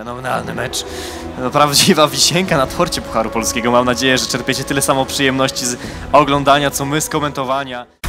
Fenomenalny mecz. No, prawdziwa wisienka na torcie Pucharu Polskiego. Mam nadzieję, że czerpiecie tyle samo przyjemności z oglądania, co my z komentowania.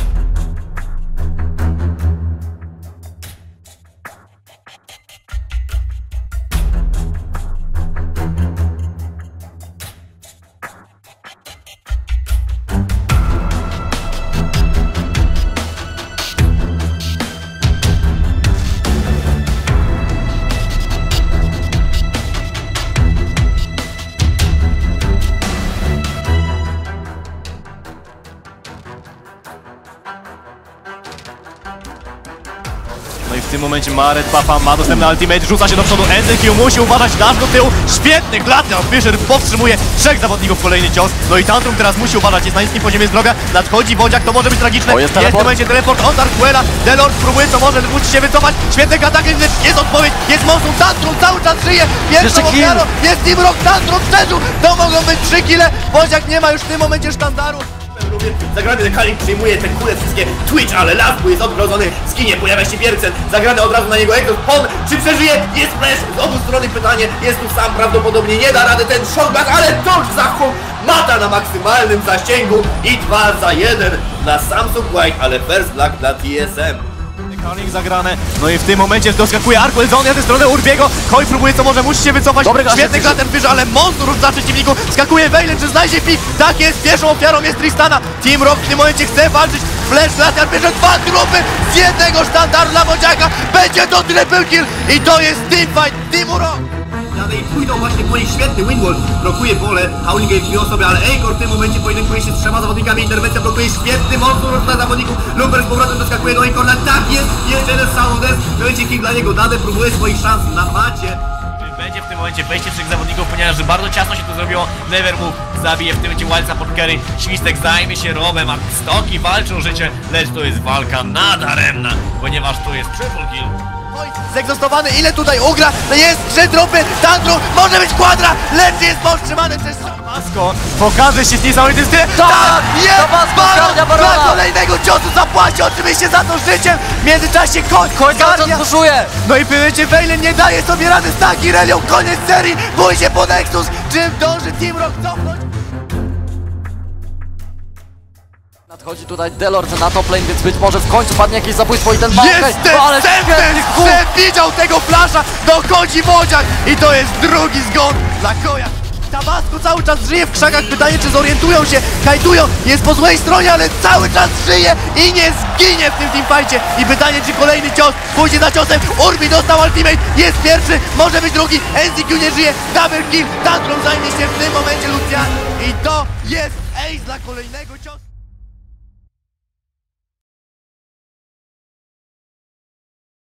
W tym momencie Maret Papa ma dostępny ultimate, rzuca się do przodu, NZQ musi uważać nasz do tyłu, świetny Gladner, Fischer powstrzymuje trzech zawodników, kolejny cios, no i Tantrum teraz musi uważać, jest na niskim poziomie zdrowia, nadchodzi Wodziak, to może być tragiczne, O, jest w tym teleport. momencie teleport od Arquela, Delord próbuje co może, musi się wycofać, świetny atak, lecz jest odpowiedź, jest Monsun, Tantrum cały czas żyje, pierwszą ofiarą jest Team Rock, Tantrum przeżył, to mogą być trzy kile, Wodziak nie ma już w tym momencie sztandaru, Zagrany Kalik przyjmuje te kule wszystkie. Twitch, ale Lasku jest odgrodzony, skinie, pojawia się Piercen, zagrany od razu na niego Exos, on czy przeżyje? Jest flash, z obu strony pytanie, jest tu sam, prawdopodobnie nie da rady ten shotgun, ale to za chłop mata na maksymalnym zasięgu i 2 za 1 na Samsung White, ale first block dla TSM. Karling zagrane, no i w tym momencie doskakuje Arkwell Zonia ze strony Urbiego, Koi próbuje co może, musi się wycofać, Dobry świetny Glater Fischer, ale monstrum za przeciwniku, skakuje Wejlen, czy znajdzie pik, tak jest, pierwszą ofiarą jest Tristana, Team Rock w tym momencie chce walczyć, Flash Glater bierze dwa trupy z jednego sztandaru dla Wodziaka, będzie to triple kill i to jest teamfight Teamu Rock! I pójdą właśnie po nich świetny Windwall, blokuje pole, Howling Gate dwie osoby, ale Eikor w tym momencie pojedynkuje się z trzema zawodnikami, interwencja blokuje świetny monstrum dla zawodników, Lumber z powrotem doskakuje do Eikorna, tak jest, jest jeden Sounders, będzie kick dla niego, Dade próbuje swoich szans na macie. Będzie w tym momencie wejście trzech zawodników, ponieważ bardzo ciasno się to zrobiło. Never Move zabije w tym momencie Walca pod carry. Świstek zajmie się robem, a stoki walczą życie, lecz to jest walka nadaremna, ponieważ to jest triple kill. Zegzostowany, ile tutaj ugra? To jest trzy trupy, Tantrum, może być kwadra, lecz jest powstrzymany przez Tabasco. Pokaże się z niesamowitym stylem. Tak! jest! Tabasco Barona! Dla kolejnego ciosu zapłaci oczywiście za to życiem. W międzyczasie koń, Koń puszuje! No i momencie Wejlen nie daje sobie rady z Taki Relią, koniec serii, bój się po Nexus, czym dąży Team Rock cofnąć? Nadchodzi tutaj Delord na top lane, więc być może w końcu padnie jakieś zabójstwo i ten Małkej. Jest ten No, ale sentence, widział tego flasza, dochodzi Wodziak i to jest drugi zgon dla Koja. Tabasco cały czas żyje w krzakach, pytanie czy zorientują się, kajtują, jest po złej stronie, ale cały czas żyje i nie zginie w tym teamfightie. I pytanie czy kolejny cios pójdzie za ciosem, Urbi dostał ultimate, jest pierwszy, może być drugi, NZQ nie żyje, double kill, Tantrum zajmie się w tym momencie Lucian i to jest ace dla kolejnego ciosu.